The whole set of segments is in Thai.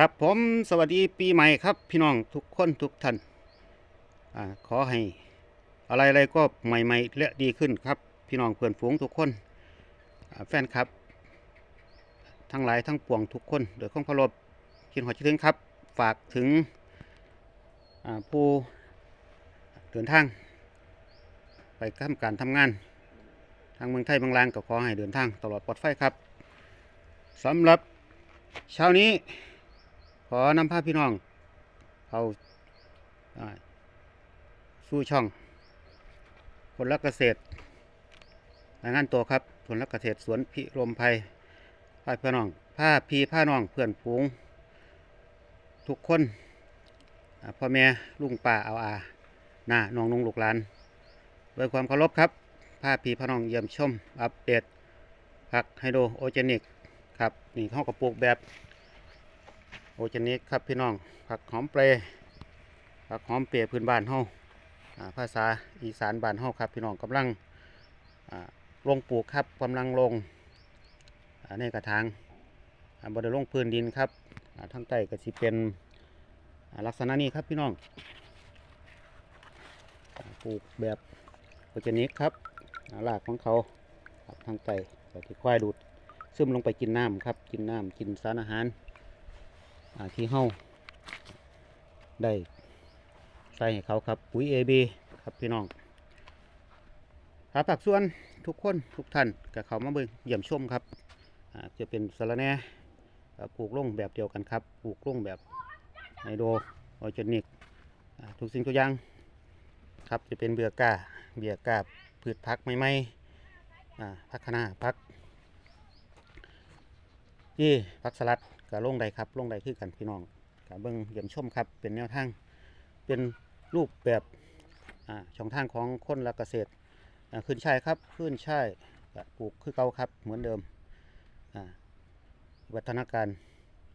ครับผมสวัสดีปีใหม่ครับพี่น้องทุกคนทุกท่านอขอให้อะไรอะไรๆก็ใหม่ๆและดีขึ้นครับ พี่น้องเพื่อนฝูงทุกคนแฟนครับ ทั้งหลายทั้งปวงทุกคนโดยข้องเคารพคิดหัวคิดถึงครับ ฝากถึงผู้เดินทาง ไปทำการทำงาน ทางเมืองไทยเมืองลางก็ขอให้เดินทางตลอดปลอดภัยครับสำหรับเช้านี้ ขอนำพาพี่น้อง เอาสู่ช่อง คนรักเกษตรรายงานตัวครับคนรักเกษตรสวนพิรมภัยพาพี่น้องพาพี่พาน้องเพื่อนฝูง ทุกคนพ่อแม่ลุงป้าเอาอาหน้าน้องนุ่งลูกหลานด้วยความเคารพครับพาพี่พาน้องเยี่ยมชม อัปเดตผักไฮโดรโอเจนิก ครับ นี่เขากระปลูกแบบ โอชนิกครับพี่น้องผักหอมเปรย์ผักหอมเปรย์พื้นบ้านเฮาอ่าภาษาอีสานบ้านเฮาครับพี่น้องกำลังลงปลูกครับกำลังลงในกระถางบริลงพื้นดินครับอ่าทางใต้ก็สิเป็นลักษณะนี้ครับพี่น้องปลูกแบบโอชนิกครับรากของเขาครับทางใต้ก็ที่ควายดูดซึมลงไปกินน้ำครับกินน้ำกินสารอาหาร ที่เฮาได้ใส่ให้เขาครับปุ๋ย AB ครับพี่น้องหาผักส่วนทุกคนทุกท่านกับเขามาเบิ่งเยี่ยมชมครับจะเป็นสารแน่ปลูกลงแบบเดียวกันครับปลูกลงแบบไฮโดรออร์แกนิกทุกสิ่งทุกอย่างครับจะเป็นเบือกาเบียกาพืชพักใหม่ๆอ่พักคะน้าพัก ยี่พักสลัดก็ลงได้ครับลงได้คือกันพี่น้องก็เบิ่งเยี่ยมชมครับเป็นแนวทางเป็นรูปแบบช่องทางของคนรักเกษตรขึ้นช่ายครับขึ้นช่ายก็ปลูกคือเก่าครับเหมือนเดิมวัฒนาการ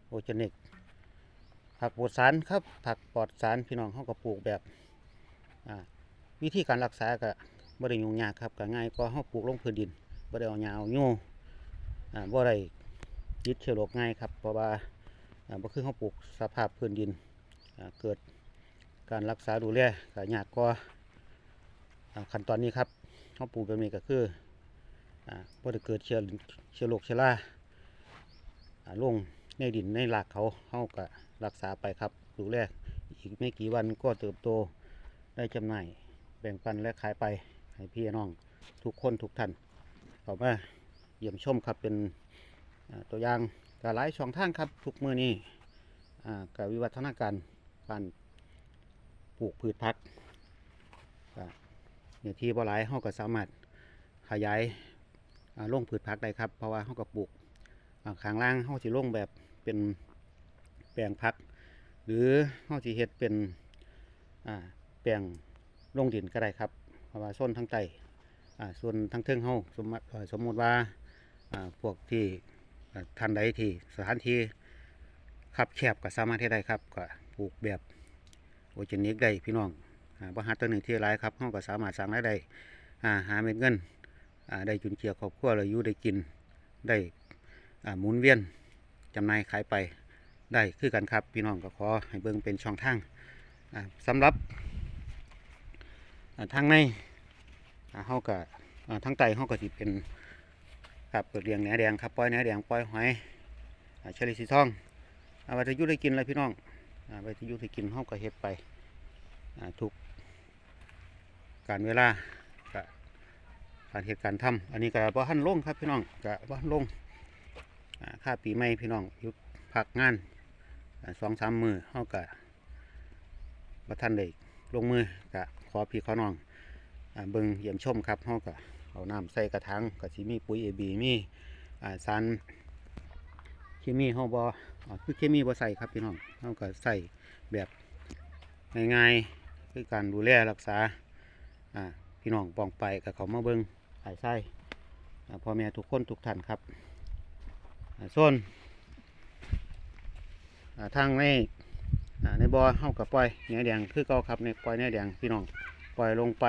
โอเจนิกผักปลอดสารครับผักปลอดสารพี่น้องเขาก็ปลูกแบบวิธีการรักษาก็บ่ได้ยุ่งยากครับก็ง่ายก็เขาปลูกลงพื้นดินบ่ได้เอาหญ้าเอาโย่อ่าบ่ได้ ยึดเชื้อโรคง่ายครับ เพราะว่าอ่าบ่คือเขาปลูกสภาพพื้นดินเกิดการรักษาดูแลก็ยากกว่าขั้นตอนนี้ครับเขาปลูกแบบนี้ก็คืออ่าบ่ได้เกิดเชื้อเชื้อโรคเชื้อราอ่าลงในดินในรากเขาเขาก็รักษาไปครับดูแลอีกไม่กี่วันก็เติบโตได้จำหน่ายแบ่งปันและขายไปให้พี่น้องทุกคนทุกท่านเข้ามาเยี่ยมชมครับเป็น ตัวอย่างกหลายช่องทางครับทุกมือนี้อ่กับวิวัฒนาการการปลูกพืชพักเนี่ยที่บ่หลายเขาก็สามารถขยายอ่งพืชพักได้ครับ เพราะว่าเขาก็ปลูกข้างล่างเขาจะลงแบบเป็นแปลงพัก หรือเขาจะเฮ็ดเป็นแปลงลงดินก็ได้ครับ เพราะว่าส้นทั้งใต้อ่าส่วนทั้งเทิงเขาสมมติสมมติว่าพวกที่ ท่านใดที่สถานที่ขับแคบก็สามารถที่ได้ครับก็ปลูกแบบโอเจนิกได้พี่น้องอ่าบ่หาตัวหนึ่งที่หลายครับเฮาก็สามารถสร้างรายได้อ่าหาเม็ดเงินอ่าได้จุนเจือครอบครัวเราอยู่ได้กินได้อ่าหมุนเวียนจำหน่ายขายไปได้คือกันครับพี่น้องก็ขอให้เบิ่งเป็นช่องทางอ่าสำหรับอ่าทางในอ่าเฮาก็อ่าทางใต้เฮาก็สิเป็น ครับเปิดเลี้ยงแหนแดงครับปล่อยแหนแดงปล่อยหอยอ่าเชลิสีทองเอาไปทยุได้กินเลยพี่น้องเอาไปทยุได้กินเฮาก็เฮ็ดไปทุกการเวลาการเหตุการณ์ทำอันนี้ก็บ่ทันลงครับพี่น้องก็บ่ทันลงค่าปีใหม่พี่น้องยุดพักงานสองสามมือเฮาก็บ่ทันได้ลงมือก็ขอพี่ขอน้องอเบิ่งเยี่ยมชมครับเฮาก็ เอาน้ำใส่กระถางก็สิมีปุ๋ยเอบีมีอ่าสารเคมีเฮาบ่อ่าคือเคมีบ่ใส่ครับพี่น้องเฮาก็ใส่แบบง่ายๆคือการดูแลรักษาอ่าพี่น้องปองไปกับเขามาเบิ่งหายไส้อ่พ่อแม่ทุกคนทุกท่านครับส่วนทางในในบ่อเฮากับปล่อยเนื้อแดงคือเก่าครับในปล่อยเนื้อแดงพี่น้องปล่อยลงไป